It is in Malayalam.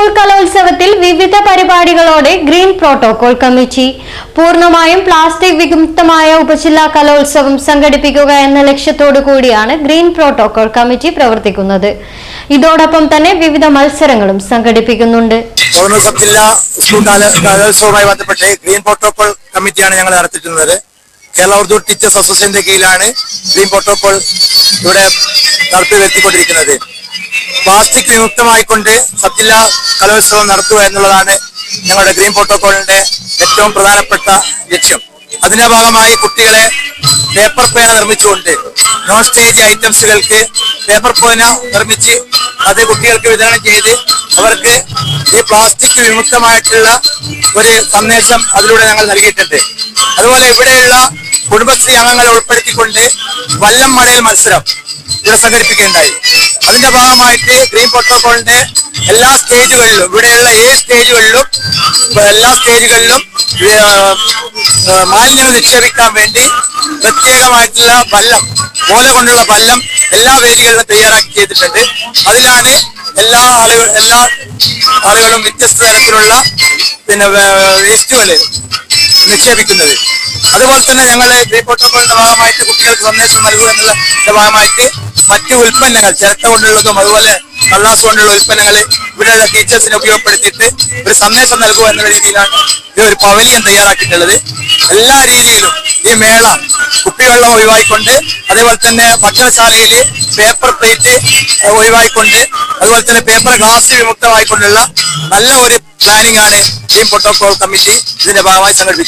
സ്കൂൾ കലോത്സവത്തിൽ വിവിധ പരിപാടികളോടെ ഗ്രീൻ പ്രോട്ടോകോൾ കമ്മിറ്റി. പൂർണമായും പ്ലാസ്റ്റിക് വിമുക്തമായ ഉപജില്ലാ കലോത്സവം സംഘടിപ്പിക്കുക എന്ന ലക്ഷ്യത്തോടു കൂടിയാണ് ഗ്രീൻ പ്രോട്ടോകോൾ കമ്മിറ്റി പ്രവർത്തിക്കുന്നത്. ഇതോടൊപ്പം തന്നെ വിവിധ മത്സരങ്ങളും സംഘടിപ്പിക്കുന്നുണ്ട്. ഗവർണർ സബ് ജില്ലാ സ്കൂൾ കലോത്സവവുമായി ബന്ധപ്പെട്ട് ഗ്രീൻ പ്രോട്ടോകോൾ കമ്മിറ്റിയാണ് ഞങ്ങൾ നടത്തിയിട്ടുള്ളത്. കേരള ഉർദു ടീച്ചേഴ്സ് അസോസിയേഷന്റെ കീഴിലാണ് ഗ്രീൻ പ്രോട്ടോകോൾ ഇവിടെ നടത്തി വരുത്തിക്കൊണ്ടിരിക്കുന്നത്. പ്ലാസ്റ്റിക് വിമുക്തമായിക്കൊണ്ട് സബ് കലോത്സവം നടത്തുക എന്നുള്ളതാണ് ഞങ്ങളുടെ ഗ്രീൻ പ്രോട്ടോകോളിന്റെ ഏറ്റവും പ്രധാനപ്പെട്ട ലക്ഷ്യം. അതിന്റെ ഭാഗമായി കുട്ടികളെ പേപ്പർ പേന നിർമ്മിച്ചുകൊണ്ട് നോൺ സ്റ്റേജ് ഐറ്റംസുകൾക്ക് പേപ്പർ പേന നിർമ്മിച്ച് അത് കുട്ടികൾക്ക് വിതരണം ചെയ്ത് അവർക്ക് ഈ പ്ലാസ്റ്റിക് വിമുക്തമായിട്ടുള്ള ഒരു സന്ദേശം അതിലൂടെ ഞങ്ങൾ നൽകിയിട്ടുണ്ട്. അതുപോലെ ഇവിടെയുള്ള കുടുംബശ്രീ അംഗങ്ങളെ ഉൾപ്പെടുത്തിക്കൊണ്ട് വല്ലം മഴയിൽ മത്സരം ഇവിടെ സംഘടിപ്പിക്കുകയുണ്ടായി. അതിന്റെ ഭാഗമായിട്ട് ഗ്രീൻ പ്രോട്ടോകോളിന്റെ എല്ലാ സ്റ്റേജുകളിലും ഇവിടെയുള്ള ഏത് സ്റ്റേജുകളിലും എല്ലാ സ്റ്റേജുകളിലും മാലിന്യങ്ങൾ നിക്ഷേപിക്കാൻ വേണ്ടി പ്രത്യേകമായിട്ടുള്ള വല്ലം ഓല കൊണ്ടുള്ള വല്ലം എല്ലാ വേദികളിലും തയ്യാറാക്കി ചെയ്തിട്ടുണ്ട്. അതിലാണ് എല്ലാ ആളുകൾ എല്ലാ ആളുകളും വ്യത്യസ്ത തരത്തിലുള്ള പിന്നെ വേസ്റ്റുകൾ നിക്ഷേപിക്കുന്നത്. അതുപോലെ തന്നെ ഞങ്ങൾ ഗ്രീൻ പ്രോട്ടോകോളിന്റെ ഭാഗമായിട്ട് കുട്ടികൾക്ക് സന്ദേശം നൽകുക എന്നുള്ള ഭാഗമായിട്ട് മറ്റു ഉൽപ്പന്നങ്ങൾ ചിരട്ട കൊണ്ടുള്ളതും അതുപോലെ കള്ളാസ് കൊണ്ടുള്ള ഉൽപ്പന്നങ്ങൾ ഇവിടെയുള്ള ടീച്ചേഴ്സിനെ ഉപയോഗപ്പെടുത്തിയിട്ട് ഒരു സന്ദേശം നൽകുക എന്ന രീതിയിലാണ് ഈ ഒരു പവലിയൻ തയ്യാറാക്കിയിട്ടുള്ളത്. എല്ലാ രീതിയിലും ഈ മേള കുപ്പിവെള്ളം ഒഴിവായിക്കൊണ്ട് അതേപോലെ തന്നെ ഭക്ഷണശാലയിൽ പേപ്പർ പ്ലേറ്റ് ഒഴിവായിക്കൊണ്ട് അതുപോലെ തന്നെ പേപ്പർ ഗ്ലാസ് വിമുക്തമായിക്കൊണ്ടുള്ള നല്ല ഒരു പ്ലാനിംഗ് ആണ് ടീം പ്രോട്ടോകോൾ കമ്മിറ്റി ഇതിന്റെ ഭാഗമായി സംഘടിപ്പിച്ചത്